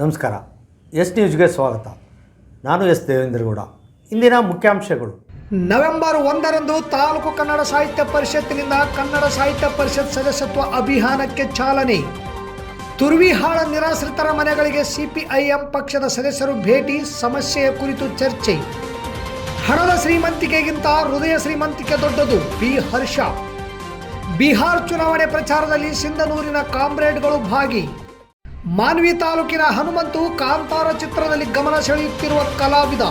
ನಮಸ್ಕಾರ. ಎಸ್ ನ್ಯೂಸ್ಗೆ ಸ್ವಾಗತ. ನಾನು ಎಸ್ ದೇವೇಂದ್ರಗೌಡ. ಇಂದಿನ ಮುಖ್ಯಾಂಶಗಳು. ನವೆಂಬರ್ ಒಂದರಂದು ತಾಲೂಕು ಕನ್ನಡ ಸಾಹಿತ್ಯ ಪರಿಷತ್ತಿನಿಂದ ಕನ್ನಡ ಸಾಹಿತ್ಯ ಪರಿಷತ್ ಸದಸ್ಯತ್ವ ಅಭಿಯಾನಕ್ಕೆ ಚಾಲನೆ. ತುರ್ವಿಹಾಳ ನಿರಾಶ್ರಿತರ ಮನೆಗಳಿಗೆ ಸಿಪಿಐಎಂ ಪಕ್ಷದ ಸದಸ್ಯರು ಭೇಟಿ, ಸಮಸ್ಯೆಯ ಕುರಿತು ಚರ್ಚೆ. ಹಣದ ಶ್ರೀಮಂತಿಕೆಗಿಂತ ಹೃದಯ ಶ್ರೀಮಂತಿಕೆ ದೊಡ್ಡದು, ಬಿ ಹರ್ಷ. ಬಿಹಾರ್ ಚುನಾವಣೆ ಪ್ರಚಾರದಲ್ಲಿ ಸಿಂಧನೂರಿನ ಕಾಮ್ರೇಡ್ಗಳು ಭಾಗಿ. ಮಾನ್ವಿ ತಾಲೂಕಿನ ಹನುಮಂತು ಕಾಂತಾರ ಚಿತ್ರದಲ್ಲಿ ಗಮನ ಸೆಳೆಯುತ್ತಿರುವ ಕಲಾವಿದ.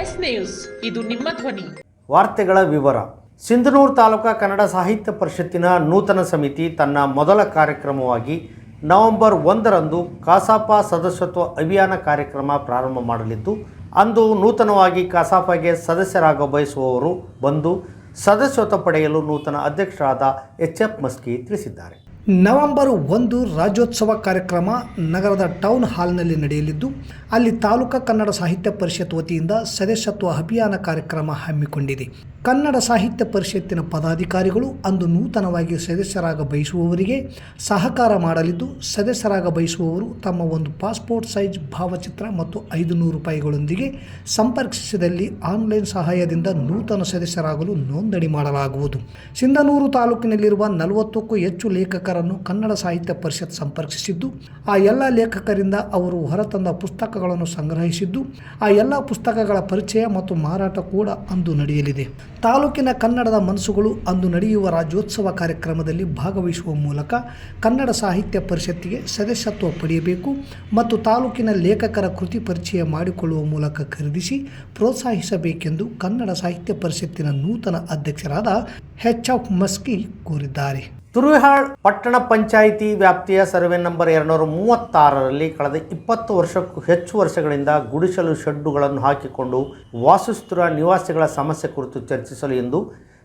ಎಸ್ ನ್ಯೂಸ್ ಇದು ನಿಮ್ಮ ಧ್ವನಿ. ವಾರ್ತೆಗಳ ವಿವರ. ಸಿಂಧನೂರು ತಾಲೂಕಾ ಕನ್ನಡ ಸಾಹಿತ್ಯ ಪರಿಷತ್ತಿನ ನೂತನ ಸಮಿತಿ ತನ್ನ ಮೊದಲ ಕಾರ್ಯಕ್ರಮವಾಗಿ ನವೆಂಬರ್ ಒಂದರಂದು ಕಾಸಾಪ ಸದಸ್ಯತ್ವ ಅಭಿಯಾನ ಕಾರ್ಯಕ್ರಮ ಪ್ರಾರಂಭ ಮಾಡಲಿದ್ದು ಅಂದು ನೂತನವಾಗಿ ಕಸಾಫಗೆ ಸದಸ್ಯರಾಗ ಬಯಸುವವರು ಬಂದು ಸದಸ್ಯತ್ವ ಪಡೆಯಲು ನೂತನ ಅಧ್ಯಕ್ಷರಾದ ಎಚ್ ಎಫ್ ಮಸ್ಕಿ ತಿಳಿಸಿದ್ದಾರೆ. ನವೆಂಬರ್ ಒಂದು ರಾಜ್ಯೋತ್ಸವ ಕಾರ್ಯಕ್ರಮ ನಗರದ ಟೌನ್ ಹಾಲ್ನಲ್ಲಿ ನಡೆಯಲಿದ್ದು, ಅಲ್ಲಿ ತಾಲೂಕಾ ಕನ್ನಡ ಸಾಹಿತ್ಯ ಪರಿಷತ್ ವತಿಯಿಂದ ಸದಸ್ಯತ್ವ ಅಭಿಯಾನ ಕಾರ್ಯಕ್ರಮ ಹಮ್ಮಿಕೊಂಡಿದೆ. ಕನ್ನಡ ಸಾಹಿತ್ಯ ಪರಿಷತ್ತಿನ ಪದಾಧಿಕಾರಿಗಳು ಅಂದು ನೂತನವಾಗಿ ಸದಸ್ಯರಾಗ ಬಯಸುವವರಿಗೆ ಸಹಕಾರ ಮಾಡಲಿದ್ದು, ಸದಸ್ಯರಾಗ ಬಯಸುವವರು ತಮ್ಮ ಒಂದು ಪಾಸ್ಪೋರ್ಟ್ ಸೈಜ್ ಭಾವಚಿತ್ರ ಮತ್ತು ಐದು ನೂರು ರೂಪಾಯಿಗಳೊಂದಿಗೆ ಸಂಪರ್ಕಿಸಿದಲ್ಲಿ ಆನ್ಲೈನ್ ಸಹಾಯದಿಂದ ನೂತನ ಸದಸ್ಯರಾಗಲು ನೋಂದಣಿ ಮಾಡಲಾಗುವುದು. ಸಿಂಧನೂರು ತಾಲೂಕಿನಲ್ಲಿರುವ ನಲವತ್ತಕ್ಕೂ ಹೆಚ್ಚು ಲೇಖಕರನ್ನು ಕನ್ನಡ ಸಾಹಿತ್ಯ ಪರಿಷತ್ ಸಂಪರ್ಕಿಸಿದ್ದು, ಆ ಎಲ್ಲ ಲೇಖಕರಿಂದ ಅವರು ಹೊರತಂದ ಪುಸ್ತಕಗಳನ್ನು ಸಂಗ್ರಹಿಸಿದ್ದು, ಆ ಎಲ್ಲ ಪುಸ್ತಕಗಳ ಪರಿಚಯ ಮತ್ತು ಮಾರಾಟ ಕೂಡ ಅಂದು ನಡೆಯಲಿದೆ. ತಾಲೂಕಿನ ಕನ್ನಡದ ಮನಸ್ಸುಗಳು ಅಂದು ನಡೆಯುವ ರಾಜ್ಯೋತ್ಸವ ಕಾರ್ಯಕ್ರಮದಲ್ಲಿ ಭಾಗವಹಿಸುವ ಮೂಲಕ ಕನ್ನಡ ಸಾಹಿತ್ಯ ಪರಿಷತ್ತಿಗೆ ಸದಸ್ಯತ್ವ ಪಡೆಯಬೇಕು ಮತ್ತು ತಾಲೂಕಿನ ಲೇಖಕರ ಕೃತಿ ಪರಿಚಯ ಮಾಡಿಕೊಳ್ಳುವ ಮೂಲಕ ಖರೀದಿಸಿ ಪ್ರೋತ್ಸಾಹಿಸಬೇಕೆಂದು ಕನ್ನಡ ಸಾಹಿತ್ಯ ಪರಿಷತ್ತಿನ ನೂತನ ಅಧ್ಯಕ್ಷರಾದ ಎಚ್ ಆಫ್ ಮಸ್ಕಿ ಕೋರಿದ್ದಾರೆ. ತುರುವಿಹಾಳ್ ಪಟ್ಟಣ ಪಂಚಾಯಿತಿ ವ್ಯಾಪ್ತಿಯ ಸರ್ವೆ ನಂಬರ್ ಎರಡುನೂರ ಮೂವತ್ತಾರರಲ್ಲಿ ಕಳೆದ ಇಪ್ಪತ್ತು ವರ್ಷಕ್ಕೂ ಹೆಚ್ಚು ವರ್ಷಗಳಿಂದ ಗುಡಿಸಲು ಶೆಡ್ಡುಗಳನ್ನು ಹಾಕಿಕೊಂಡು ವಾಸಿಸುತ್ತಿರುವ ನಿವಾಸಿಗಳ ಸಮಸ್ಯೆ ಕುರಿತು ಚರ್ಚಿಸಲು ಎಂದು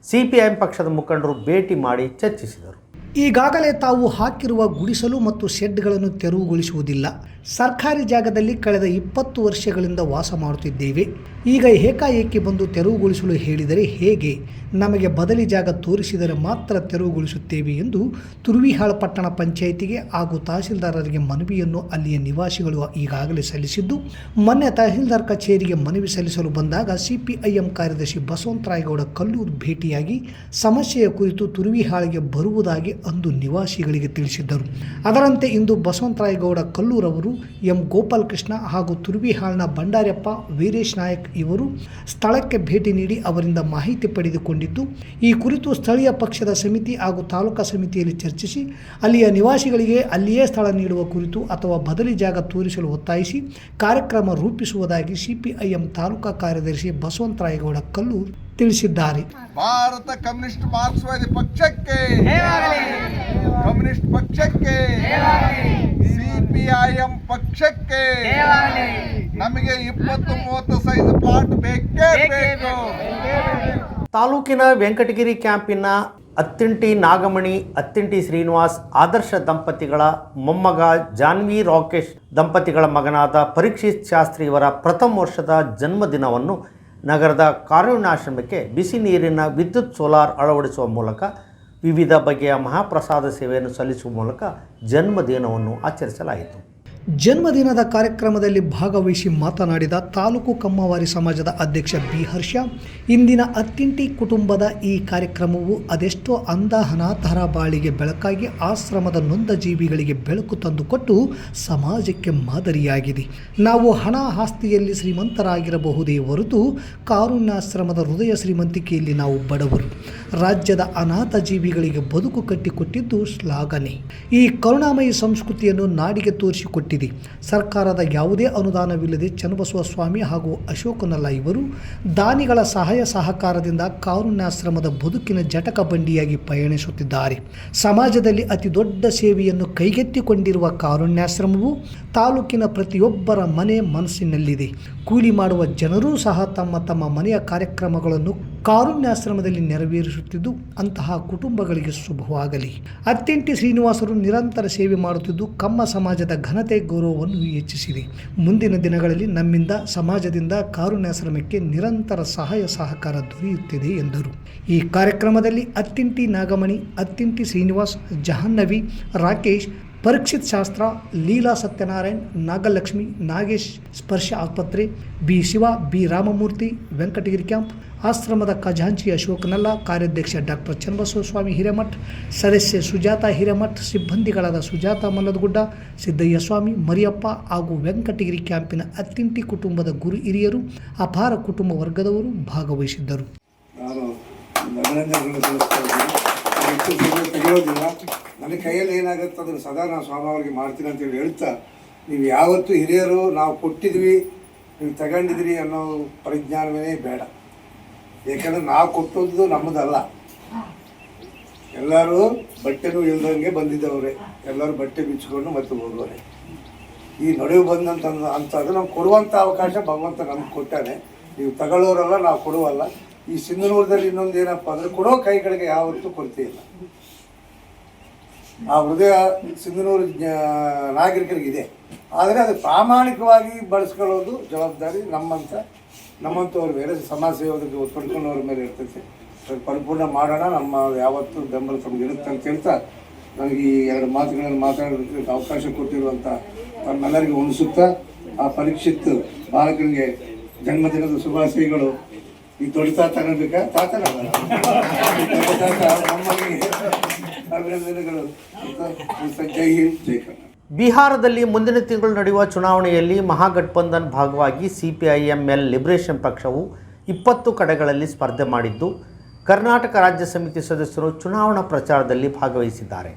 ಸಿಪಿಐಎಂ ಪಕ್ಷದ ಮುಖಂಡರು ಭೇಟಿ ಮಾಡಿ ಚರ್ಚಿಸಿದರು. ಈಗಾಗಲೇ ತಾವು ಹಾಕಿರುವ ಗುಡಿಸಲು ಮತ್ತು ಶೆಡ್ಗಳನ್ನು ತೆರವುಗೊಳಿಸುವುದಿಲ್ಲ. ಸರ್ಕಾರಿ ಜಾಗದಲ್ಲಿ ಕಳೆದ ಇಪ್ಪತ್ತು ವರ್ಷಗಳಿಂದ ವಾಸ ಮಾಡುತ್ತಿದ್ದೇವೆ. ಈಗ ಏಕಾಏಕಿ ಬಂದು ತೆರವುಗೊಳಿಸಲು ಹೇಳಿದರೆ ಹೇಗೆ? ನಮಗೆ ಬದಲಿ ಜಾಗ ತೋರಿಸಿದರೆ ಮಾತ್ರ ತೆರವುಗೊಳಿಸುತ್ತೇವೆ ಎಂದು ತುರುವಿಹಾಳ ಪಟ್ಟಣ ಪಂಚಾಯಿತಿಗೆ ಹಾಗೂ ತಹಸೀಲ್ದಾರರಿಗೆ ಮನವಿಯನ್ನು ಅಲ್ಲಿಯ ನಿವಾಸಿಗಳು ಈಗಾಗಲೇ ಸಲ್ಲಿಸಿದ್ದು, ಮೊನ್ನೆ ತಹಸೀಲ್ದಾರ್ ಕಚೇರಿಗೆ ಮನವಿ ಸಲ್ಲಿಸಲು ಬಂದಾಗ ಸಿಪಿಐಎಂ ಕಾರ್ಯದರ್ಶಿ ಬಸವಂತರಾಯಗೌಡ ಕಲ್ಲೂರು ಭೇಟಿಯಾಗಿ ಸಮಸ್ಯೆಯ ಕುರಿತು ತುರುವಿಹಾಳಿಗೆ ಬರುವುದಾಗಿ ಅಂದು ನಿವಾಸಿಗಳಿಗೆ ತಿಳಿಸಿದ್ದರು. ಅದರಂತೆ ಇಂದು ಬಸವಂತರಾಯಗೌಡ ಕಲ್ಲೂರವರು ಎಂ ಗೋಪಾಲಕೃಷ್ಣ ಹಾಗೂ ತುರ್ವಿಹಾಳ್ನ ಭಂಡಾರ್ಯಪ್ಪ ವೀರೇಶ್ ನಾಯಕ್ ಇವರು ಸ್ಥಳಕ್ಕೆ ಭೇಟಿ ನೀಡಿ ಅವರಿಂದ ಮಾಹಿತಿ ಪಡೆದುಕೊಂಡಿದ್ದು, ಈ ಕುರಿತು ಸ್ಥಳೀಯ ಪಕ್ಷದ ಸಮಿತಿ ಹಾಗೂ ತಾಲೂಕಾ ಸಮಿತಿಯಲ್ಲಿ ಚರ್ಚಿಸಿ, ಅಲ್ಲಿಯ ನಿವಾಸಿಗಳಿಗೆ ಅಲ್ಲಿಯೇ ಸ್ಥಳ ನೀಡುವ ಕುರಿತು ಅಥವಾ ಬದಲಿ ಜಾಗ ತೋರಿಸಲು ಒತ್ತಾಯಿಸಿ ಕಾರ್ಯಕ್ರಮ ರೂಪಿಸುವುದಾಗಿ ಸಿಪಿಐಎಂ ತಾಲೂಕಾ ಕಾರ್ಯದರ್ಶಿ ಬಸವಂತರಾಯಗೌಡ ಕಲ್ಲೂರು ತಿಳಿಸಿದ್ದಾರೆ. ಭಾರತ ಕಮ್ಯುನಿಸ್ಟ್ ಮಾರ್ಕ್ಸ್ವಾದಿ ಪಕ್ಷಕ್ಕೆ. ಕಮ್ಯುನಿಸ್ಟ್ ಪಕ್ಷಕ್ಕೆ. ಸಿಪಿಐಎಂ ಪಕ್ಷಕ್ಕೆ. ನಮಗೆ ಇಪ್ಪತ್ತು ಮೂವತ್ತು ಸೈಜ್ ಪ್ಲಾಟ್ ಬೇಕೇ ಬೇಕು ತಾಲೂಕಿನ ವೆಂಕಟಗಿರಿ ಕ್ಯಾಂಪಿನ ಅತ್ತಿಂಟಿ ನಾಗಮಣಿ ಅತ್ತಿಂಟಿ ಶ್ರೀನಿವಾಸ್ ಆದರ್ಶ ದಂಪತಿಗಳ ಮೊಮ್ಮಗ ಜಾನ್ವಿ ರಾಕೇಶ್ ದಂಪತಿಗಳ ಮಗನಾದ ಪರೀಕ್ಷಿತ್ ಶಾಸ್ತ್ರಿ ಇವರ ಪ್ರಥಮ ವರ್ಷದ ಜನ್ಮದಿನವನ್ನು ನಗರದ ಕಾರುಣ್ಯಾಶ್ರಮಕ್ಕೆ ಬಿಸಿ ನೀರಿನ ವಿದ್ಯುತ್ ಸೋಲಾರ್ ಅಳವಡಿಸುವ ಮೂಲಕ ವಿವಿಧ ಬಗೆಯ ಮಹಾಪ್ರಸಾದ ಸೇವೆಯನ್ನು ಸಲ್ಲಿಸುವ ಮೂಲಕ ಜನ್ಮದಿನವನ್ನು ಆಚರಿಸಲಾಯಿತು. ಜನ್ಮದಿನದ ಕಾರ್ಯಕ್ರಮದಲ್ಲಿ ಭಾಗವಹಿಸಿ ಮಾತನಾಡಿದ ತಾಲೂಕು ಕಮ್ಮವಾರಿ ಸಮಾಜದ ಅಧ್ಯಕ್ಷ ಬಿ ಹರ್ಷ, ಇಂದಿನ ಅತ್ತಿಂಟಿ ಕುಟುಂಬದ ಈ ಕಾರ್ಯಕ್ರಮವು ಅದೆಷ್ಟೋ ಅಂಧ ಅನಾಥರ ಬಾಳಿಗೆ ಬೆಳಕಾಗಿ ಆಶ್ರಮದ ನೊಂದ ಜೀವಿಗಳಿಗೆ ಬೆಳಕು ತಂದುಕೊಟ್ಟು ಸಮಾಜಕ್ಕೆ ಮಾದರಿಯಾಗಿದೆ. ನಾವು ಹಣ ಆಸ್ತಿಯಲ್ಲಿ ಶ್ರೀಮಂತರಾಗಿರಬಹುದೇ ಹೊರತು ಕಾರುಣ್ಯಾಶ್ರಮದ ಹೃದಯ ಶ್ರೀಮಂತಿಕೆಯಲ್ಲಿ ನಾವು ಬಡವರು. ರಾಜ್ಯದ ಅನಾಥ ಜೀವಿಗಳಿಗೆ ಬದುಕು ಕಟ್ಟಿಕೊಟ್ಟಿದ್ದು ಶ್ಲಾಘನೆ. ಈ ಕರುಣಾಮಯಿ ಸಂಸ್ಕೃತಿಯನ್ನು ನಾಡಿಗೆ ತೋರಿಸಿಕೊಟ್ಟಿದೆ. ಸರ್ಕಾರದ ಯಾವುದೇ ಅನುದಾನವಿಲ್ಲದೆ ಚನ್ನಬಸವ ಸ್ವಾಮಿ ಹಾಗೂ ಅಶೋಕನಲ್ಲ ಇವರು ದಾನಿಗಳ ಸಹಾಯ ಸಹಕಾರದಿಂದ ಕಾರುಣ್ಯಾಶ್ರಮದ ಬದುಕಿನ ಜಟಕ ಬಂಡಿಯಾಗಿ ಪಯಣಿಸುತ್ತಿದ್ದಾರೆ. ಸಮಾಜದಲ್ಲಿ ಅತಿ ದೊಡ್ಡ ಸೇವೆಯನ್ನು ಕೈಗೆತ್ತಿಕೊಂಡಿರುವ ಕಾರುಣ್ಯಾಶ್ರಮವು ತಾಲೂಕಿನ ಪ್ರತಿಯೊಬ್ಬರ ಮನೆ ಮನಸ್ಸಿನಲ್ಲಿದೆ. ಕೂಲಿ ಮಾಡುವ ಜನರೂ ಸಹ ತಮ್ಮ ತಮ್ಮ ಮನೆಯ ಕಾರ್ಯಕ್ರಮಗಳನ್ನು ಕಾರುಣ್ಯಾಶ್ರಮದಲ್ಲಿ ನೆರವೇರಿಸುತ್ತಿದ್ದು, ಅಂತಹ ಕುಟುಂಬಗಳಿಗೆ ಶುಭವಾಗಲಿ. ಅತ್ತಿಂಟಿ ಶ್ರೀನಿವಾಸರು ನಿರಂತರ ಸೇವೆ ಮಾಡುತ್ತಿದ್ದು, ಕಮ್ಮ ಸಮಾಜದ ಘನತೆ ಗೌರವವನ್ನು ಹೆಚ್ಚಿಸಿದೆ. ಮುಂದಿನ ದಿನಗಳಲ್ಲಿ ನಮ್ಮಿಂದ, ಸಮಾಜದಿಂದ ಕಾರುಣ್ಯಾಶ್ರಮಕ್ಕೆ ನಿರಂತರ ಸಹಾಯ ಸಹಕಾರ ದೊರೆಯುತ್ತಿದೆ ಎಂದರು. ಈ ಕಾರ್ಯಕ್ರಮದಲ್ಲಿ ಅತ್ತಿಂಟಿ ನಾಗಮಣಿ ಅತ್ತಿಂಟಿ ಶ್ರೀನಿವಾಸ್, ಜಹನ್ನವಿ, ರಾಕೇಶ್ ಪರೀಕ್ಷಿತ್ ಶಾಸ್ತ್ರ, ಲೀಲಾ ಸತ್ಯನಾರಾಯಣ್, ನಾಗಲಕ್ಷ್ಮಿ, ನಾಗೇಶ್, ಸ್ಪರ್ಶ ಆಸ್ಪತ್ರೆ, B Shiva, B Ramamurthy, Venkatagiri camp, ಆಶ್ರಮದ ಖಜಾಂಚಿ ಅಶೋಕನಲ್ಲ ಕಾರ್ಯಾಧ್ಯಕ್ಷ ಡಾಕ್ಟರ್ ಚನ್ನಬಸವಸ್ವಾಮಿ ಹಿರೇಮಠ್, ಸದಸ್ಯ ಸುಜಾತ ಹಿರೇಮಠ್, ಸಿಬ್ಬಂದಿಗಳಾದ ಸುಜಾತ ಮಲ್ಲದಗುಡ್ಡ, ಸಿದ್ದಯ್ಯ ಸ್ವಾಮಿ, ಮರಿಯಪ್ಪ ಹಾಗೂ ವೆಂಕಟಗಿರಿ ಕ್ಯಾಂಪಿನ ಅತ್ತಿಂಟಿ ಕುಟುಂಬದ ಗುರು ಹಿರಿಯರು, ಅಪಾರ ಕುಟುಂಬ ವರ್ಗದವರು ಭಾಗವಹಿಸಿದ್ದರು. ನನ್ನ ಕೈಯಲ್ಲಿ ಏನಾಗುತ್ತೆ ಅದನ್ನು ಸದಾ ನಾನು ಸ್ವಾಭಾವಿಕ ಮಾಡ್ತೀನಿ ಅಂತೇಳಿ ಹೇಳ್ತಾ, ನೀವು ಯಾವತ್ತೂ ಹಿರಿಯರು, ನಾವು ಕೊಟ್ಟಿದ್ವಿ, ನೀವು ತಗೊಂಡಿದ್ರಿ ಅನ್ನೋ ಪರಿಜ್ಞಾನವೇ ಬೇಡ. ಏಕೆಂದರೆ ನಾವು ಕೊಟ್ಟದ್ದು ನಮ್ಮದಲ್ಲ. ಎಲ್ಲರೂ ಬಟ್ಟೆನೂ ಇಲ್ದಂಗೆ ಬಂದಿದ್ದವ್ರೆ. ಎಲ್ಲರೂ ಬಟ್ಟೆ ಬಿಚ್ಚಿಕೊಂಡು ಮತ್ತೆ ಹೋಗೋರೆ ಈ ನಡುವೆ ಬಂದಂತ ಅಂಥದ್ದು ನಾವು ಕೊಡುವಂಥ ಅವಕಾಶ ಭಗವಂತ ನಮ್ಗೆ ಕೊಟ್ಟಾನೆ. ನೀವು ತಗೊಳ್ಳೋರಲ್ಲ, ನಾವು ಕೊಡುವಲ್ಲ. ಈ ಸಿಂಧನೂರದಲ್ಲಿ ಇನ್ನೊಂದು ಏನಪ್ಪ ಅಂದರೆ ಕೊಡೋ ಕೈಗಳಿಗೆ ಯಾವತ್ತೂ ಕೊರತೆ ಇಲ್ಲ. ಆ ಹೃದಯ ಸಿಂಧನೂರು ನಾಗರಿಕರಿಗಿದೆ. ಆದರೆ ಅದು ಪ್ರಾಮಾಣಿಕವಾಗಿ ಬಳಸ್ಕೊಳ್ಳೋದು ಜವಾಬ್ದಾರಿ ನಮ್ಮಂಥ ನಮ್ಮಂಥವ್ರ ಬೇರೆ ಸಮಾಜ ಸೇವೆ ಪಡ್ಕೊಂಡವ್ರ ಮೇಲೆ ಇರ್ತೈತೆ. ಪರಿಪೂರ್ಣ ಮಾಡೋಣ, ನಮ್ಮ ಯಾವತ್ತೂ ಬೆಂಬಲ ತಮಗೆ ಇರುತ್ತೆ ಅಂತ ಹೇಳ್ತಾ ನನಗೆ ಈ ಎರಡು ಮಾತುಗಳನ್ನು ಮಾತಾಡೋದಕ್ಕೆ ಅವಕಾಶ ಕೊಟ್ಟಿರುವಂಥ ತಮ್ಮೆಲ್ಲರಿಗೆ ಉಣಿಸುತ್ತಾ ಆ ಪರೀಕ್ಷಿತ್ ಬಾಲಕನಿಗೆ ಜನ್ಮದಿನದ ಶುಭಾಶಯಗಳು. ಈ ದೊಡ್ಡ ತಾತ ಅನ್ನಬೇಕಾ? ತಾತನ ನಮ್ಮನಿಗೆ ಬಿಹಾರದಲ್ಲಿ ಮುಂದಿನ ತಿಂಗಳು ನಡೆಯುವ ಚುನಾವಣೆಯಲ್ಲಿ ಮಹಾಗಠಬಂಧನ್ ಭಾಗವಾಗಿ ಸಿಪಿಐಎಂಎಲ್ ಲಿಬರೇಷನ್ ಪಕ್ಷವು ಇಪ್ಪತ್ತು ಕಡೆಗಳಲ್ಲಿ ಸ್ಪರ್ಧೆ ಮಾಡಿದ್ದು, ಕರ್ನಾಟಕ ರಾಜ್ಯ ಸಮಿತಿ ಸದಸ್ಯರು ಚುನಾವಣಾ ಪ್ರಚಾರದಲ್ಲಿ ಭಾಗವಹಿಸಿದ್ದಾರೆ.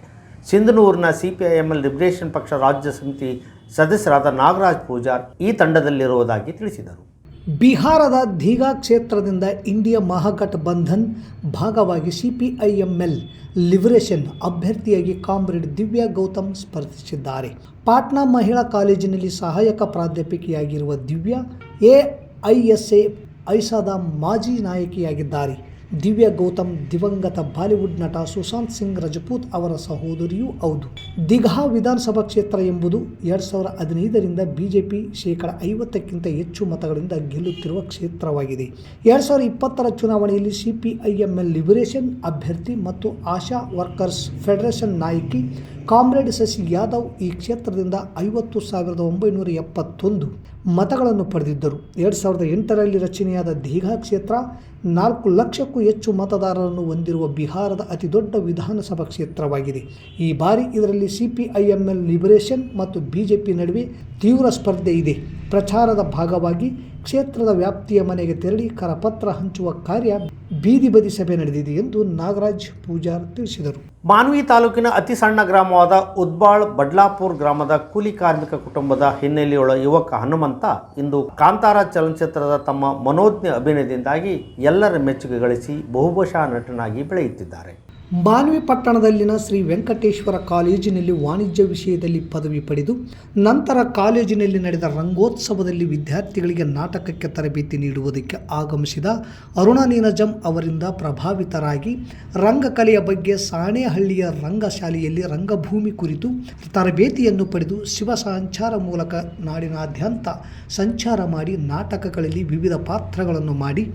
ಸಿಂಧನೂರಿನ ಸಿಪಿಐಎಂಎಲ್ ಲಿಬರೇಷನ್ ಪಕ್ಷ ರಾಜ್ಯ ಸಮಿತಿ ಸದಸ್ಯರಾದ ನಾಗರಾಜ್ ಪೂಜಾರ್ ಈ ತಂಡದಲ್ಲಿರುವುದಾಗಿ ತಿಳಿಸಿದರು. ಬಿಹಾರದ ಧೀಗಾ ಕ್ಷೇತ್ರದಿಂದ ಇಂಡಿಯಾ ಮಹಾಗಠಬಂಧನ್ ಭಾಗವಾಗಿ C P I M L liberation ಅಭ್ಯರ್ಥಿಯಾಗಿ ಕಾಮ್ರೇಡ್ ದಿವ್ಯಾ ಗೌತಮ್ ಸ್ಪರ್ಧಿಸಿದ್ದಾರೆ. ಪಾಟ್ನಾ ಮಹಿಳಾ ಕಾಲೇಜಿನಲ್ಲಿ ಸಹಾಯಕ ಪ್ರಾಧ್ಯಾಪಕಿಯಾಗಿರುವ Divya A I S A ಐಸಾದ ಮಾಜಿ ನಾಯಕಿಯಾಗಿದ್ದಾರೆ. ದಿವ್ಯಾ ಗೌತಮ್ ದಿವಂಗತ ಬಾಲಿವುಡ್ ನಟ ಸುಶಾಂತ್ ಸಿಂಗ್ ರಜಪೂತ್ ಅವರ ಸಹೋದರಿಯೂ ಹೌದು. ದಿಘಾ ವಿಧಾನಸಭಾ ಕ್ಷೇತ್ರ ಎಂಬುದು ಎರಡು ಸಾವಿರ ಹದಿನೈದರಿಂದ ಬಿಜೆಪಿ ಶೇಕಡ ಐವತ್ತಕ್ಕಿಂತ ಹೆಚ್ಚು ಮತಗಳಿಂದ ಗೆಲ್ಲುತ್ತಿರುವ ಕ್ಷೇತ್ರವಾಗಿದೆ. ಎರಡು ಸಾವಿರದ ಇಪ್ಪತ್ತರ ಚುನಾವಣೆಯಲ್ಲಿ ಸಿಪಿಐಎಂಎಲ್ ಲಿಬರೇಷನ್ ಅಭ್ಯರ್ಥಿ ಮತ್ತು ಆಶಾ ವರ್ಕರ್ಸ್ ಫೆಡರೇಷನ್ ನಾಯಕಿ ಕಾಮ್ರೇಡ್ ಶಶಿ ಯಾದವ್ ಈ ಕ್ಷೇತ್ರದಿಂದ ಐವತ್ತು ಸಾವಿರದ ಒಂಬೈನೂರ ಎಪ್ಪತ್ತೊಂದು ಮತಗಳನ್ನು ಪಡೆದಿದ್ದರು. ಎರಡು ಸಾವಿರದ ಎಂಟರಲ್ಲಿ ರಚನೆಯಾದ ದೀಘಾ ಕ್ಷೇತ್ರ ನಾಲ್ಕು ಲಕ್ಷಕ್ಕೂ ಹೆಚ್ಚು ಮತದಾರರನ್ನು ಹೊಂದಿರುವ ಬಿಹಾರದ ಅತಿದೊಡ್ಡ ವಿಧಾನಸಭಾ ಕ್ಷೇತ್ರವಾಗಿದೆ. ಈ ಬಾರಿ ಇದರಲ್ಲಿ ಸಿಪಿಐಎಂಎಲ್, ಲಿಬರೇಷನ್ ಮತ್ತು ಬಿಜೆಪಿ ನಡುವೆ ತೀವ್ರ ಸ್ಪರ್ಧೆ ಇದೆ. ಪ್ರಚಾರದ ಭಾಗವಾಗಿ ಕ್ಷೇತ್ರದ ವ್ಯಾಪ್ತಿಯ ಮನೆಗೆ ತೆರಳಿ ಕರಪತ್ರ ಹಂಚುವ ಕಾರ್ಯ ಬೀದಿ ಬದಿ ಸಭೆ ನಡೆದಿದೆ ಎಂದು ನಾಗರಾಜ್ ಪೂಜಾರ್ ತಿಳಿಸಿದರು. ಮಾನ್ವಿ ತಾಲೂಕಿನ ಅತಿ ಸಣ್ಣ ಗ್ರಾಮವಾದ ಉದ್ಬಾಳ್ ಬಡ್ಲಾಪುರ್ ಗ್ರಾಮದ ಕೂಲಿ ಕಾರ್ಮಿಕ ಕುಟುಂಬದ ಹಿನ್ನೆಲೆಯುಳ್ಳ ಯುವಕ ಹನುಮಂತ ಇಂದು ಕಾಂತಾರ ಚಲನಚಿತ್ರದ ತಮ್ಮ ಮನೋಜ್ಞ ಅಭಿನಯದಿಂದಾಗಿ ಎಲ್ಲರ ಮೆಚ್ಚುಗೆ ಗಳಿಸಿ ಬಹುಭಾಷಾ ನಟನಾಗಿ ಬೆಳೆಯುತ್ತಿದ್ದಾರೆ. ಮಾನ್ವಿ ಪಟ್ಟಣದಲ್ಲಿನ ಶ್ರೀ ವೆಂಕಟೇಶ್ವರ ಕಾಲೇಜಿನಲ್ಲಿ ವಾಣಿಜ್ಯ ವಿಷಯದಲ್ಲಿ ಪದವಿ ಪಡೆದು, ನಂತರ ಕಾಲೇಜಿನಲ್ಲಿ ನಡೆದ ರಂಗೋತ್ಸವದಲ್ಲಿ ವಿದ್ಯಾರ್ಥಿಗಳಿಗೆ ನಾಟಕಕ್ಕೆ ತರಬೇತಿ ನೀಡುವುದಕ್ಕೆ ಆಗಮಿಸಿದ ಅರುಣ ನೀನಜಂ ಅವರಿಂದ ಪ್ರಭಾವಿತರಾಗಿ ರಂಗಕಲೆಯ ಬಗ್ಗೆ ಸಾಣೇಹಳ್ಳಿಯ ರಂಗಶಾಲೆಯಲ್ಲಿ ರಂಗಭೂಮಿ ಕುರಿತು ತರಬೇತಿಯನ್ನು ಪಡೆದು ಶಿವ ಸಂಚಾರ ಮೂಲಕ ನಾಡಿನಾದ್ಯಂತ ಸಂಚಾರ ಮಾಡಿ ನಾಟಕಗಳಲ್ಲಿ ವಿವಿಧ ಪಾತ್ರಗಳನ್ನು ಮಾಡಿ,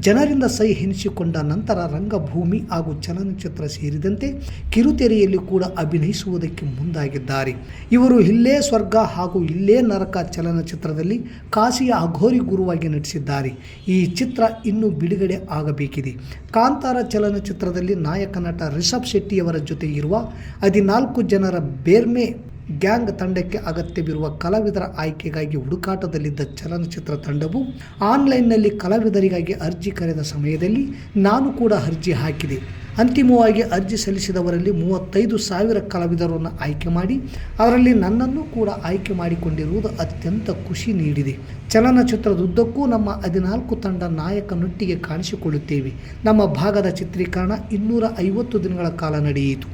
ಜನರಿಂದ ಸೈ ಎನಿಸಿಕೊಂಡ ನಂತರ ರಂಗಭೂಮಿ ಹಾಗೂ ಚಲನಚಿತ್ರ ಸೇರಿದಂತೆ ಕಿರುತೆರೆಯಲ್ಲಿ ಕೂಡ ಅಭಿನಯಿಸುವುದಕ್ಕೆ ಮುಂದಾಗಿದ್ದಾರೆ. ಇವರು ಇಲ್ಲೇ ಸ್ವರ್ಗ ಹಾಗೂ ಇಲ್ಲೇ ನರಕ ಚಲನಚಿತ್ರದಲ್ಲಿ ಕಾಶಿಯ ಅಘೋರಿ ಗುರುವಾಗಿ ನಟಿಸಿದ್ದಾರೆ. ಈ ಚಿತ್ರ ಇನ್ನೂ ಬಿಡುಗಡೆ ಆಗಬೇಕಿದೆ. ಕಾಂತಾರ ಚಲನಚಿತ್ರದಲ್ಲಿ ನಾಯಕ ನಟ ರಿಷಬ್ ಶೆಟ್ಟಿಯವರ ಜೊತೆ ಇರುವ ಹದಿನಾಲ್ಕು ಜನರ ಬೇರ್ಮೆ ಗ್ಯಾಂಗ್ ತಂಡಕ್ಕೆ ಅಗತ್ಯವಿರುವ ಕಲಾವಿದರ ಆಯ್ಕೆಗಾಗಿ ಹುಡುಕಾಟದಲ್ಲಿದ್ದ ಚಲನಚಿತ್ರ ತಂಡವು ಆನ್ಲೈನ್ನಲ್ಲಿ ಕಲಾವಿದರಿಗಾಗಿ ಅರ್ಜಿ ಕರೆದ ಸಮಯದಲ್ಲಿ ನಾನು ಕೂಡ ಅರ್ಜಿ ಹಾಕಿದೆ. ಅಂತಿಮವಾಗಿ ಅರ್ಜಿ ಸಲ್ಲಿಸಿದವರಲ್ಲಿ ಮೂವತ್ತೈದು ಸಾವಿರ ಕಲಾವಿದರನ್ನು ಆಯ್ಕೆ ಮಾಡಿ ಅದರಲ್ಲಿ ನನ್ನನ್ನು ಕೂಡ ಆಯ್ಕೆ ಮಾಡಿಕೊಂಡಿರುವುದು ಅತ್ಯಂತ ಖುಷಿ ನೀಡಿದೆ. ಚಲನಚಿತ್ರದುದ್ದಕ್ಕೂ ನಮ್ಮ ಹದಿನಾಲ್ಕು ತಂಡ ನಾಯಕನೊಟ್ಟಿಗೆ ಕಾಣಿಸಿಕೊಳ್ಳುತ್ತೇವೆ. ನಮ್ಮ ಭಾಗದ ಚಿತ್ರೀಕರಣ ಇನ್ನೂರ ಐವತ್ತು ದಿನಗಳ ಕಾಲ ನಡೆಯಿತು.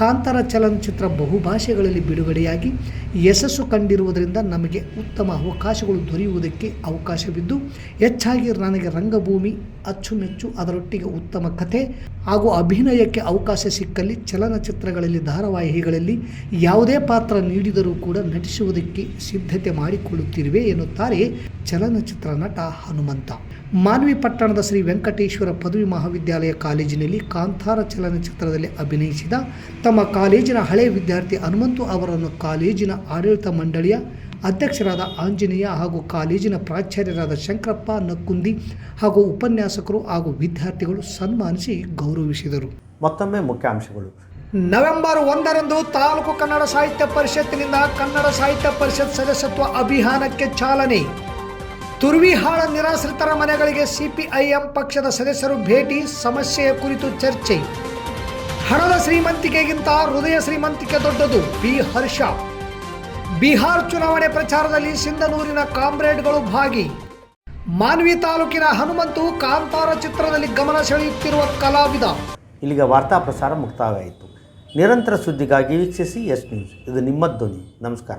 ಕಾಂತಾರ ಚಲನಚಿತ್ರ ಬಹುಭಾಷೆಗಳಲ್ಲಿ ಬಿಡುಗಡೆಯಾಗಿ ಯಶಸ್ಸು ಕಂಡಿರುವುದರಿಂದ ನಮಗೆ ಉತ್ತಮ ಅವಕಾಶಗಳು ದೊರೆಯುವುದಕ್ಕೆ ಅವಕಾಶವಿದ್ದು, ಹೆಚ್ಚಾಗಿ ನನಗೆ ರಂಗಭೂಮಿ, ಅಚ್ಚುಮೆಚ್ಚು, ಅದರೊಟ್ಟಿಗೆ ಉತ್ತಮ ಕಥೆ ಹಾಗೂ ಅಭಿನಯಕ್ಕೆ ಅವಕಾಶ ಸಿಕ್ಕಲ್ಲಿ ಚಲನಚಿತ್ರಗಳಲ್ಲಿ ಧಾರಾವಾಹಿಗಳಲ್ಲಿ ಯಾವುದೇ ಪಾತ್ರ ನೀಡಿದರೂ ಕೂಡ ನಟಿಸುವುದಕ್ಕೆ ಸಿದ್ಧತೆ ಮಾಡಿಕೊಳ್ಳುತ್ತಿರುವೆ ಎನ್ನುತ್ತಾರೆ ಚಲನಚಿತ್ರ ನಟ ಹನುಮಂತ. ಮಾನ್ವಿ ಪಟ್ಟಣದ ಶ್ರೀ ವೆಂಕಟೇಶ್ವರ ಪದವಿ ಮಹಾವಿದ್ಯಾಲಯ ಕಾಲೇಜಿನಲ್ಲಿ ಕಾಂತಾರ ಚಲನಚಿತ್ರದಲ್ಲಿ ಅಭಿನಯಿಸಿದ ತಮ್ಮ ಕಾಲೇಜಿನ ಹಳೆಯ ವಿದ್ಯಾರ್ಥಿ ಹನುಮಂತು ಅವರನ್ನು ಕಾಲೇಜಿನ ಆಡಳಿತ ಮಂಡಳಿಯ ಅಧ್ಯಕ್ಷರಾದ ಆಂಜನೇಯ ಹಾಗೂ ಕಾಲೇಜಿನ ಪ್ರಾಚಾರ್ಯರಾದ ಶಂಕರಪ್ಪ ನಕ್ಕುಂದಿ ಹಾಗೂ ಉಪನ್ಯಾಸಕರು ಹಾಗೂ ವಿದ್ಯಾರ್ಥಿಗಳು ಸನ್ಮಾನಿಸಿ ಗೌರವಿಸಿದರು. ಮತ್ತೊಮ್ಮೆ ಮುಖ್ಯಾಂಶಗಳು. ನವೆಂಬರ್ ಒಂದರಂದು ತಾಲೂಕು ಕನ್ನಡ ಸಾಹಿತ್ಯ ಪರಿಷತ್ತಿನಿಂದ ಕನ್ನಡ ಸಾಹಿತ್ಯ ಪರಿಷತ್ ಸದಸ್ಯತ್ವ ಅಭಿಯಾನಕ್ಕೆ ಚಾಲನೆ. ತುರ್ವಿಹಾಳ ನಿರಾಶ್ರಿತರ ಮನೆಗಳಿಗೆ ಸಿಪಿಐಎಂ ಪಕ್ಷದ ಸದಸ್ಯರು ಭೇಟಿ, ಸಮಸ್ಯೆಯ ಕುರಿತು ಚರ್ಚೆ. ಹಣದ ಶ್ರೀಮಂತಿಕೆಗಿಂತ ಹೃದಯ ಶ್ರೀಮಂತಿಕೆ ದೊಡ್ಡದು, ಬಿ ಹರ್ಷ. ಬಿಹಾರ್ ಚುನಾವಣೆ ಪ್ರಚಾರದಲ್ಲಿ ಸಿಂಧನೂರಿನ ಕಾಮ್ರೇಡ್ಗಳು ಭಾಗಿ. ಮಾನ್ವಿ ತಾಲೂಕಿನ ಹನುಮಂತು ಕಾಂತಾರ ಚಿತ್ರದಲ್ಲಿ ಗಮನ ಸೆಳೆಯುತ್ತಿರುವ ಕಲಾವಿದ. ಇಲ್ಲಿಗೆ ವಾರ್ತಾ ಪ್ರಸಾರ ಮುಕ್ತಾಯವಾಯಿತು. ನಿರಂತರ ಸುದ್ದಿಗಾಗಿ ವೀಕ್ಷಿಸಿ ಎಸ್ ನ್ಯೂಸ್. ಇದು ನಿಮ್ಮ ಧ್ವನಿ. ನಮಸ್ಕಾರ.